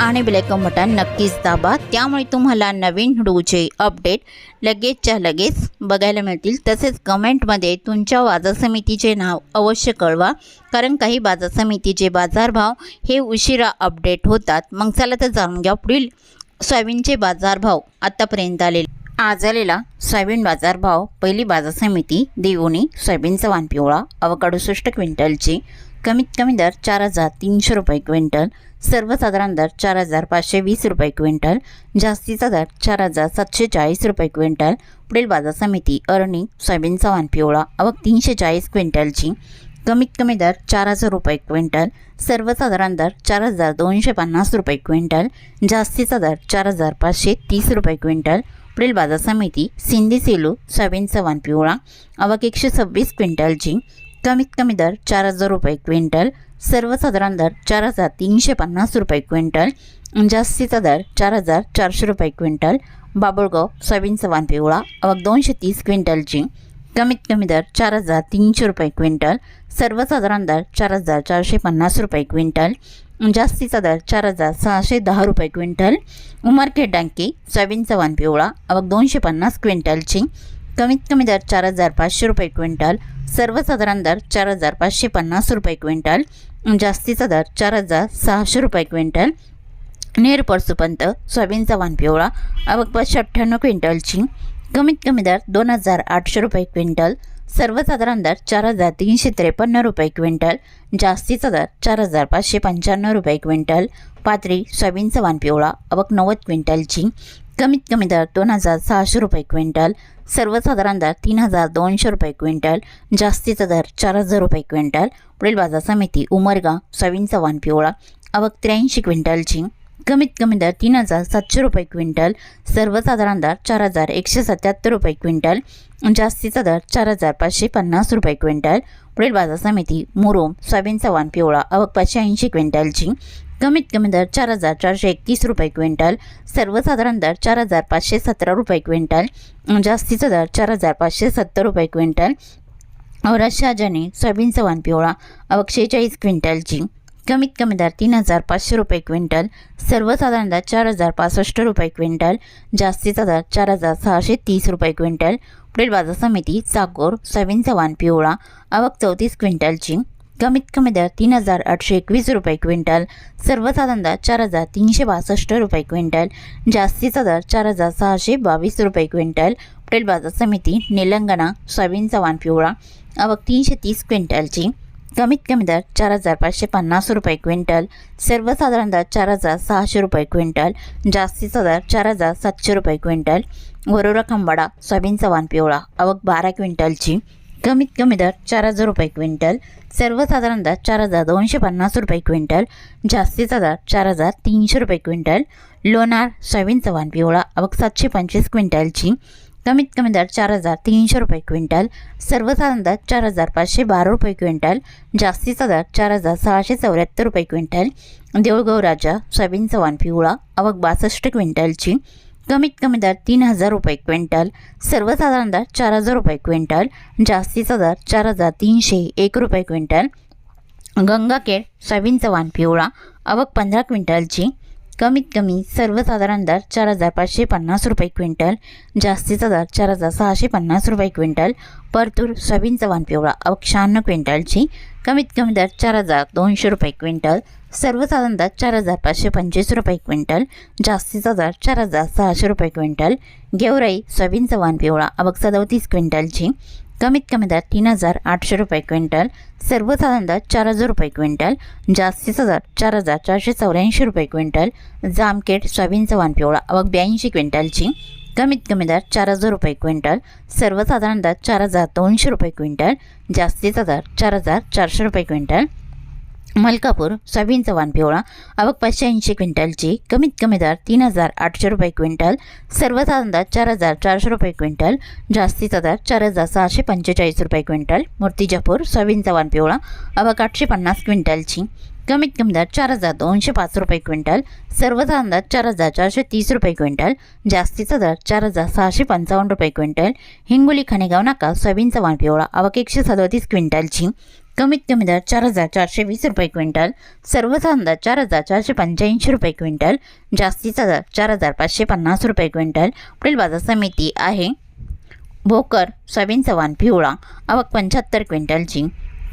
आणि bell icon button नक्कीच दाबा. त्यामुळे तुम्हाला नवीन व्हिडिओचे अपडेट लगेचच्या लगेच बघायला मिळतील. तसेच कमेंटमध्ये तुमच्या बाजार समितीचे नाव अवश्य कळवा. कारण काही बाजार समितीचे बाजारभाव हे उशिरा अपडेट होतात. मग चला तर जाणून घ्या पुढील सोयाबीनचे बाजारभाव आत्तापर्यंत आलेले. आज आलेला सोयाबीन बाजारभाव पहिली बाजार समिती देवोनी सोयाबीनचा वाण पिवळा अवकाडो सृष्ट क्विंटलची कमीत कमी दर चार हजार तीनशे रुपये क्विंटल सर्वसाधारण दर चार हजार पाचशे वीस रुपये क्विंटल जास्तीचा दर चार हजार सातशे चाळीस रुपये क्विंटल. पुढील बाजार समिती अरणी सोयाबीनचा वाण पिवळा अवक तीनशे चाळीस क्विंटलची कमीत कमी दर चार हजार रुपये क्विंटल सर्वसाधारण दर चार हजार दोनशे पन्नास रुपये क्विंटल जास्तीचा दर चार हजार पाचशे तीस रुपये क्विंटल. पुढील बाजार समिती सिंधी सेलू सोयाबीन सवान पिवळा अवक एकशे सव्वीस क्विंटलची कमीत कमी दर चार हजार रुपये क्विंटल सर्वसाधारण दर चार हजार तीनशे पन्नास रुपये क्विंटल जास्तीचा दर चार हजार चारशे रुपये क्विंटल बाबुळगाव सोयाबीन सवान पिवळा अवक दोनशे तीस क्विंटलची कमीत कमी दर चार हजार तीनशे रुपये क्विंटल सर्वसाधारण दर चार हजार चारशे पन्नास रुपये क्विंटल जास्तीचा दर चार हजार सहाशे दहा रुपये क्विंटल. उमरखेड डांकी सोयाबीनचा वन पिवळा अवघ दोनशे पन्नास क्विंटलची. कमीत कमी दर चार हजार पाचशे रुपये क्विंटल. सर्वसाधारण दर चार हजार पाचशे पन्नास रुपये क्विंटल. जास्तीचा दर चार हजार सहाशे रुपये क्विंटल. नेरपरसुपंत सोयाबीनचा वन पिवळा अवघ पाचशे अठ्ठ्याण्णव क्विंटलची. कमीत कमी दर दोन हजार आठशे रुपये क्विंटल. सर्वसाधारण दर चार हजार तीनशे त्रेपन्न रुपये क्विंटल जास्तीचा दर चार हजार पाचशे पंच्याण्णव रुपये क्विंटल पात्री सोयाबीनचा वाण पिवळा अवक नव्वद क्विंटलची कमीत कमी दर दोन हजार सहाशे रुपये क्विंटल सर्वसाधारण दर तीन हजार दोनशे रुपये क्विंटल जास्तीचा दर चार हजार रुपये क्विंटल पुढील बाजार समिती उमरगा सोयाबीनचा वाण पिवळा अवक त्र्याऐंशी क्विंटलची कमीत कमी दर तीन हजार सातशे रुपये क्विंटल सर्वसाधारण दर चार हजार एकशे सत्याहत्तर रुपये क्विंटल जास्तीचा दर चार हजार पाचशे पन्नास रुपये क्विंटल. पुढील बाजार समिती मुरुम सोयाबीनचा चव्हाण पिवळा अवक पाचशे ऐंशी क्विंटलची. कमीत कमी दर चार हजार चारशे एकतीस रुपये क्विंटल सर्वसाधारण दर चार हजार पाचशे सतरा रुपये क्विंटल जास्तीचा दर चार हजार पाचशे सत्तर रुपये क्विंटल. औरत शहाजाने सोयाबीनचा वाण पिवळा अवक शेहेचाळीस क्विंटलची. कमीत कमी दर तीन हजार पाचशे रुपये क्विंटल सर्वसाधारण दर चार हजार पासष्ट रुपये क्विंटल जास्तीचा दर चार हजार सहाशे तीस रुपये क्विंटल. पुढील बाजार समिती चाकोर सोयाबीनचा वाण पिवळा अवक चौतीस क्विंटलची कमीत कमी दर तीन हजार आठशे एकवीस रुपये क्विंटल सर्वसाधारण दर चार हजार तीनशे बासष्ट रुपये क्विंटल जास्तीचा दर चार हजार सहाशे बावीस रुपये क्विंटल. पुढील बाजार समिती निलंगणा सोयाबीन वाण पिवळा अवक तीनशे तीस क्विंटलची कमीत कमी दर चार हजार पाचशे पन्नास रुपये क्विंटल. सर्वसाधारण दर चार हजार सहाशे रुपये क्विंटल. जास्तीचा दर चार हजार सातशे रुपये क्विंटल. वरोरा खंबाडा सोयाबीनचा वाण पिवळा. अवक बारा क्विंटलची. कमीत कमी दर चार हजार रुपये क्विंटल. सर्वसाधारण दर चार हजार दोनशे पन्नास रुपये क्विंटल. जास्तीचा दर चार हजार तीनशे रुपये क्विंटल. लोणार सोयाबीनचा वाण पिवळा. अवक सातशे पंचवीस क्विंटलची. कमीत कमी दर चार हजार तीनशे रुपये क्विंटल सर्वसाधारण दर चार हजार पाचशे बारा रुपये क्विंटल जास्तीचा दर चार हजार सहाशे चौऱ्याहत्तर रुपये क्विंटल देऊळगाव राजा सोयाबीन चव्हाण पिवळा अवक बासष्ट क्विंटलची कमीत कमी दर तीन हजार रुपये क्विंटल सर्वसाधारण दर चार हजार रुपये क्विंटल जास्तीचा दर चार हजार तीनशे एक रुपये क्विंटल गंगाखेड सोयाबीन चव्हाण पिवळा अवक पंधरा क्विंटलची कमीत कमी सर्वसाधारण दर चार हजार पाचशे पन्नास रुपये क्विंटल जास्तीचा दर चार हजार सहाशे पन्नास रुपये क्विंटल परतूर सोयाबीनचा वाण पिवळा अवक शहाण्णव क्विंटलची कमीत कमी दर चार हजार दोनशे रुपये क्विंटल सर्वसाधारण दर चार हजार पाचशे पंचवीस रुपये क्विंटल जास्तीचा दर चार हजार सहाशे रुपये क्विंटल गेवराई सोयाबीनचा वाण पिवळा अवक सदोतीस क्विंटलची कमीत कमी दर तीन हजार आठशे रुपये क्विंटल सर्वसाधारण दर चार हजार रुपये क्विंटल जास्तीचा दर चार हजार चारशे चौऱ्याऐंशी रुपये क्विंटल जामखेड सोयाबीनचा वाण पिवळा अवक ब्याऐंशी क्विंटलची कमीत कमी दर चार हजार रुपये क्विंटल सर्वसाधारण दर चार हजार दोनशे रुपये क्विंटल जास्तीचा दर चार हजार चारशे रुपये क्विंटल मलकापूर सोयाबीन चव्हाण पिवळा आवक पाचशे ऐंशी क्विंटलची कमीत कमी दर तीन हजार आठशे रुपये क्विंटल सर्वसाधारण दर चार हजार चारशे रुपये क्विंटल जास्तीचा दर चार हजार सहाशे पंचेचाळीस रुपये क्विंटल मूर्तिजापूर सोयाबीन चव्हाण पिवळा आवक आठशे पन्नास क्विंटलची कमीत कमी दर चार हजार दोनशे पाच रुपये क्विंटल सर्वसाधारण दर चार हजार चारशे तीस रुपये क्विंटल जास्तीचा दर चार हजार सहाशे पंचावन्न रुपये क्विंटल हिंगोली खाणेगाव नाका सोयाबीन चव्हाण पिवळा आवक एकशे सदोतीस क्विंटलची कमीत कमी दर चार हजार चारशे वीस रुपये क्विंटल सर्व दर चार हजार चारशे पंच्याऐंशी रुपये क्विंटल जास्तीचा दर चार हजार पाचशे पन्नास रुपये क्विंटल पुढील बाजार समिती आहे. भोकर सोयाबीन चव्हाण पिवळा आवक पंच्याहत्तर क्विंटलची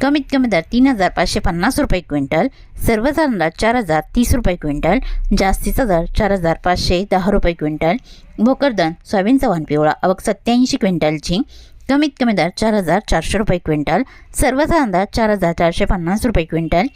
कमीत कमी दर तीन हजार पाचशे पन्नास रुपये क्विंटल सर्वसाधारण दर चार हजार तीस रुपये क्विंटल जास्तीचा दर चार हजार पाचशे दहा रुपये क्विंटल भोकरदन सोयाबीन चव्हाण पिवळा आवक सत्याऐंशी क्विंटलची कमीत कमी दर चार हजार चारशे रुपये क्विंटल सर्वचा अंदाज चार हजार चारशे पन्नास रुपये क्विंटल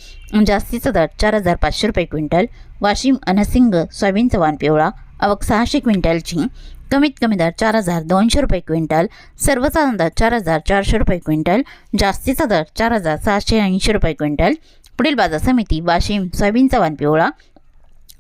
जास्तीचा दर चार हजार पाचशे रुपये क्विंटल वाशिम अनसिंग सोयाबीन चव्हाण पिवळा आवक सहाशे क्विंटलची कमीत कमी दर चार हजार दोनशे रुपये क्विंटल सर्वचा अंदाज चार हजार चारशे रुपये क्विंटल जास्तीचा दर चार हजार सहाशे ऐंशी रुपये क्विंटल पुढील बाजार समिती वाशिम सोयाबीन चव्हाण पिवळा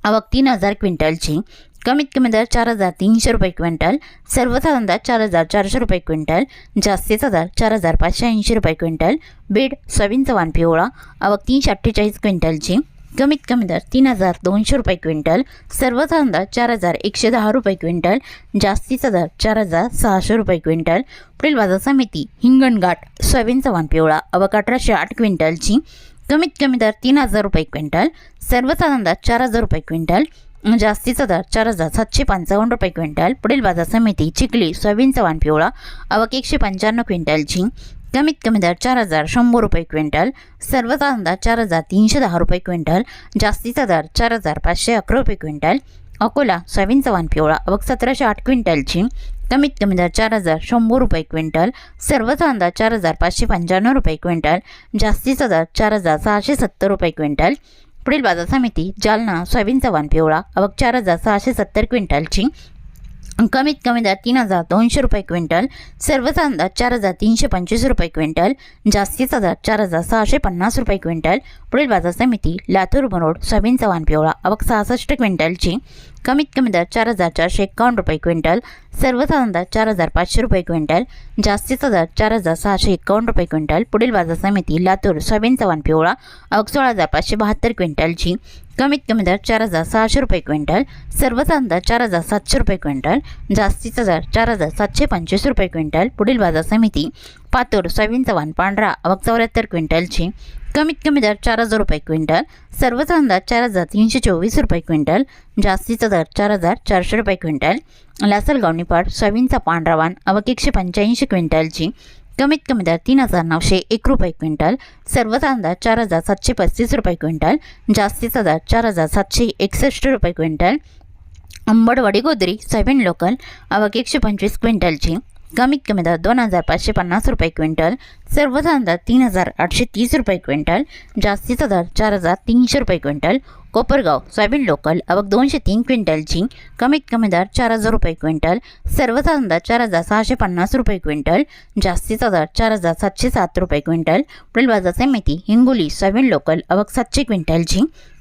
आवक तीन हजार क्विंटलची कमीत कमी दर चार हजार तीनशे रुपये क्विंटल सर्वसाधारण दर चार हजार चारशे रुपये क्विंटल जास्तीचा दर चार हजार पाचशे ऐंशी रुपये क्विंटल बीड सोयाबीनचा वान पिवळा आवक तीनशे अठ्ठेचाळीस क्विंटलची कमीत कमी दर तीन हजार दोनशे रुपये क्विंटल सर्वसाधारण दर चार हजार एकशे दहा रुपये क्विंटल जास्तीचा दर चार हजार सहाशे रुपये क्विंटल पुढील बाजार समिती हिंगणघाट सोयाबीनचा वान पिवळा आवक अठराशे आठ क्विंटलची कमीत कमी दर तीन हजार रुपये क्विंटल सर्वसाधारण दर चार हजार रुपये क्विंटल म्हणजे जास्तीचा दर चार हजार सातशे पंचावन्न रुपये क्विंटल. पुढील बाजार समिती चिखली सोयाबीन वाण पिवळा. आवक एकशे पंच्याण्णव क्विंटलची कमीत कमी दर चार हजार शंभर रुपये क्विंटल. सर्वचा अंदाज चार हजार तीनशे दहा रुपये क्विंटल. जास्तीचा दर चार हजार पाचशे अकरा रुपये क्विंटल. अकोला सोयाबीन वाण पिवळा. आवक सतराशे आठ क्विंटलची कमीत कमी दर चार हजार शंभर रुपये क्विंटल. सर्वचा अंदाज चार हजार पाचशे पंच्याण्णव रुपये क्विंटल. जास्तीचा दर चार हजार सहाशे सत्तर रुपये क्विंटल. पुढील बाजार समिती जालना सोयाबीन चव्हाण पिवळा आवक चार हजार सहाशे सत्तर क्विंटलची. कमीत कमी दर तीन हजार दोनशे रुपये क्विंटल सर्वसाधारण दर चार हजार तीनशे पंचवीस रुपये क्विंटल जास्तीचा दर चार हजार सहाशे पन्नास रुपये क्विंटल. पुढील बाजार समिती लातूर मरोड सोयाबीन चव्हाण पिवळा आवक सहासष्ट क्विंटलची. कमीत कमी दर चार हजार चारशे एकावन्न रुपये क्विंटल सर्वसाधारण दर चार हजार पाचशे रुपये क्विंटल जास्तीचा दर चार हजार सहाशे एकावन्न रुपये क्विंटल पुढील बाजार समिती लातूर सोयाबीन चव्हाण पिवळा अग सोळा हजार पाचशे बहात्तर क्विंटलची कमीत कमी दर चार हजार सहाशे रुपये क्विंटल सर्वसाधारण दर चार हजार सातशे रुपये क्विंटल जास्तीचा दर चार हजार सातशे पंचवीस रुपये क्विंटल पुढील बाजार समिती पातूर सोयाबीन चव्हाण पांढरा आवक चौऱ्याहत्तर क्विंटलची कमीत कमी दर चार हजार रुपये क्विंटल सर्वच अंदाज चार हजार तीनशे चोवीस रुपये क्विंटल जास्तीचा दर चार हजार चारशे रुपये क्विंटल लासलगाव निपाड सोयाबीनचा पांढरावान अवक एकशे पंच्याऐंशी क्विंटलची कमीत कमी दर तीन हजार नऊशे एक रुपये क्विंटल सर्वच अंदाज चार हजार सातशे पस्तीस रुपये क्विंटल जास्तीचा दर चार हजार सातशे एकसष्ट रुपये quintal Ambadwadi Godri soybean local अवक एकशे पंचवीस क्विंटलची कमीत कमी दर दोन हजार पाचशे पन्नास रुपये क्विंटल सर्वसाधारण दर तीन हजार आठशे तीस रुपये क्विंटल जास्तीचा दर चार हजार तीनशे रुपये क्विंटल कोपरगाव सोयाबीन लोकल अवघ दोनशे तीन क्विंटलची कमीत कमी दर चार हजार रुपये क्विंटल सर्वसाधारण दर चार हजार सहाशे पन्नास रुपये क्विंटल जास्तीचा दर चार हजार सातशे सात रुपये क्विंटल पुढील बाजार समिती हिंगोली सोयाबीन लोकल अवघ सातशे क्विंटलची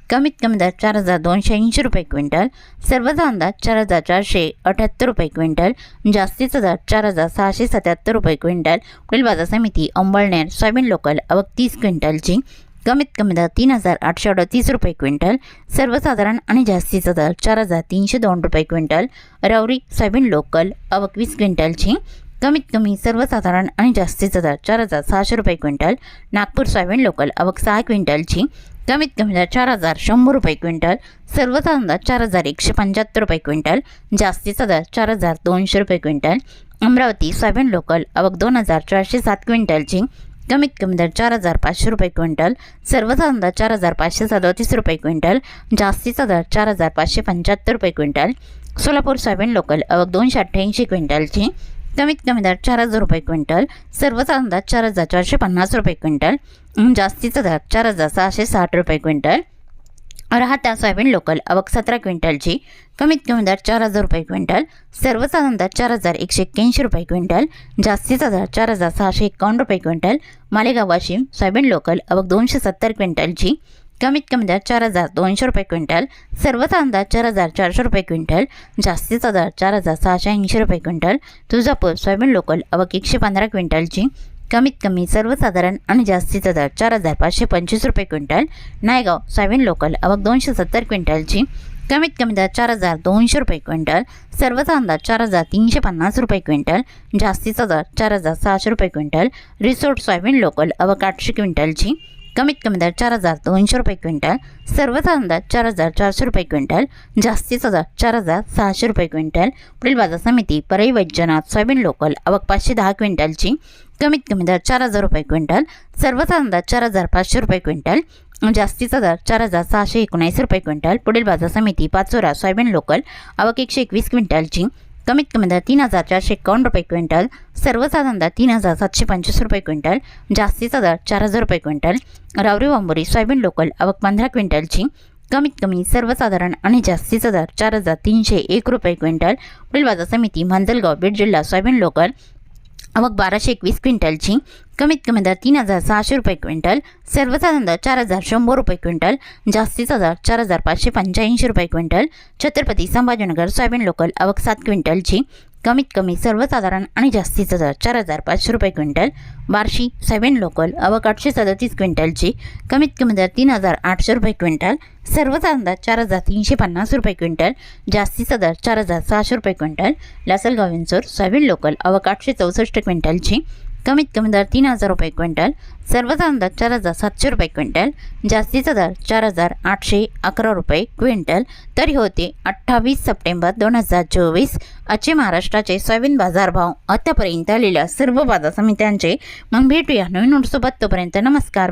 कमीत कमी दर चार हजार दोनशे ऐंशी रुपये क्विंटल सर्वचा अंदाज चार हजार चारशे अठ्याहत्तर रुपये क्विंटल जास्तीचा दर चार हजार सहाशे सत्याहत्तर रुपये क्विंटल पुढील बाजार समिती अंबळनेर सोयाबीन लोकल आवक तीस क्विंटलची कमीत कमी दर तीन हजार आठशे अडतीस रुपये क्विंटल सर्वसाधारण आणि जास्तीचा दर चार हजार तीनशे दोन रुपये क्विंटल रवरी सोयाबीन लोकल आवक वीस क्विंटलची कमीत कमी सर्वसाधारण आणि जास्तीचा दर चार हजार सहाशे रुपये क्विंटल नागपूर सोयाबीन लोकल आवक सहा क्विंटलची कमीत कमी दर चार हजार शंभर रुपये क्विंटल सर्वसाधारण दर चार हजार एकशे पंच्याहत्तर रुपये क्विंटल जास्तीचा दर चार हजार दोनशे रुपये क्विंटल अमरावती सोयाबीन लोकल आवक दोन हजार चारशे सात क्विंटलची कमीत कमी दर चार हजार पाचशे रुपये क्विंटल सर्वसाधारण दर चार हजार पाचशे सदतीस रुपये क्विंटल जास्तीचा दर चार हजार पाचशे पंच्याहत्तर रुपये क्विंटल सोलापूर सोयाबीन लोकल आवक दोनशे अठ्ठ्याऐंशी क्विंटलची कमीत कमी दर चार हजार रुपये क्विंटल सर्वसाधारण दर चार हजार चारशे पन्नास रुपये क्विंटल जास्तीचा दर चार हजार सहाशे साठ रुपये क्विंटल. राहता सोयाबीन लोकल आवक सतरा क्विंटलची कमीत कमी दर चार हजार रुपये क्विंटल सर्वसाधारण दर चार हजार एकशे एक्क्याऐंशी रुपये क्विंटल जास्तीचा दर चार हजार सहाशे एकावन्न रुपये quintal Malegaon Washim soybean local आवक दोनशे सत्तर क्विंटलची कमीत कमी दर चार हजार दोनशे रुपये क्विंटल सर्वचा अंदाज चार हजार चारशे रुपये क्विंटल जास्तीचा दर चार हजार सहाशे ऐंशी रुपये क्विंटल तुळजापूर सोयाबीन लोकल अवक एकशे पंधरा क्विंटलची कमीत कमी सर्वसाधारण आणि जास्तीचा दर चार हजार पाचशे पंचवीस रुपये क्विंटल नायगाव सोयाबीन लोकल अवक दोनशे सत्तर क्विंटलची कमीत कमी दर चार हजार दोनशे रुपये क्विंटल सर्वचा अंदाज चार हजार तीनशे पन्नास रुपये क्विंटल जास्तीचा दर चार हजार सहाशे रुपये क्विंटल रिसोर्ट सोयाबीन लोकल अवक आठशे क्विंटलची कमीत कमी दर चार हजार दोनशे रुपये क्विंटल सर्वसाधारण दर चार हजार चारशे रुपये क्विंटल जास्तीचा दर चार हजार सहाशे रुपये क्विंटल. पुढील बाजार समिती परळी वैद्यनाथ सोयाबीन लोकल आवक पाचशे दहा क्विंटलची कमीत कमी दर चार हजार रुपये क्विंटल सर्वसाधारण दर चार हजार पाचशे रुपये क्विंटल जास्तीचा दर चार हजार सहाशे एकोणऐंशी रुपये क्विंटल. पुढील बाजार समिती पाचोरा सोयाबीन लोकल आवक एकशे एकवीस क्विंटलची कमीत कमी दर तीन हजार चारशे एकावन्न रुपये क्विंटल सर्वसाधारण दर तीन हजार सातशे पंचवीस रुपये क्विंटल जास्तीचा दर चार हजार रुपये क्विंटल. रावरी वांबोरी सोयाबीन लोकल आवक पंधरा क्विंटलची कमीत कमी सर्वसाधारण आणि जास्तीचा दर चार हजार तीनशे एक रुपये क्विंटल. पुढील बाजार समिती मांजलगाव बीड जिल्हा सोयाबीन लोकल आवक बाराशे एकवीस क्विंटलची कमीत कमी दर तीन हजार सहाशे रुपये क्विंटल सर्वसाधारण दर चार हजार शंभर रुपये क्विंटल जास्तीचा दर चार हजार पाचशे पंच्याऐंशी रुपये quintal Chhatrapati Sambhajinagar soybean local आवक सात क्विंटलची कमीत कमी सर्वसाधारण आणि जास्तीचा दर चार हजार पाचशे रुपये क्विंटल बार्शी सोयाबीन लोकल आवक आठशे सदतीस क्विंटलची कमीत कमी दर तीन हजार आठशे रुपये क्विंटल सर्वसाधारण दर चार हजार तीनशे पन्नास रुपये क्विंटल जास्तीचा दर चार हजार सहाशे रुपये quintal Lasalgaon Vinchur soybean local आवक आठशे चौसष्ट क्विंटलची कमीत कमी दर तीन हजार रुपये क्विंटल सर्वसाधारण दर चार हजार सातशे रुपये क्विंटल जास्तीचा दर चार हजार आठशे अकरा रुपये क्विंटल. तरी होते अठ्ठावीस सप्टेंबर दोन हजार चोवीस आजचे महाराष्ट्राचे सोयाबीन बाजारभाव आतापर्यंत आलेल्या सर्व बाजार समित्यांचे मग भेटूया नवीन नोटसोबत तोपर्यंत नमस्कार.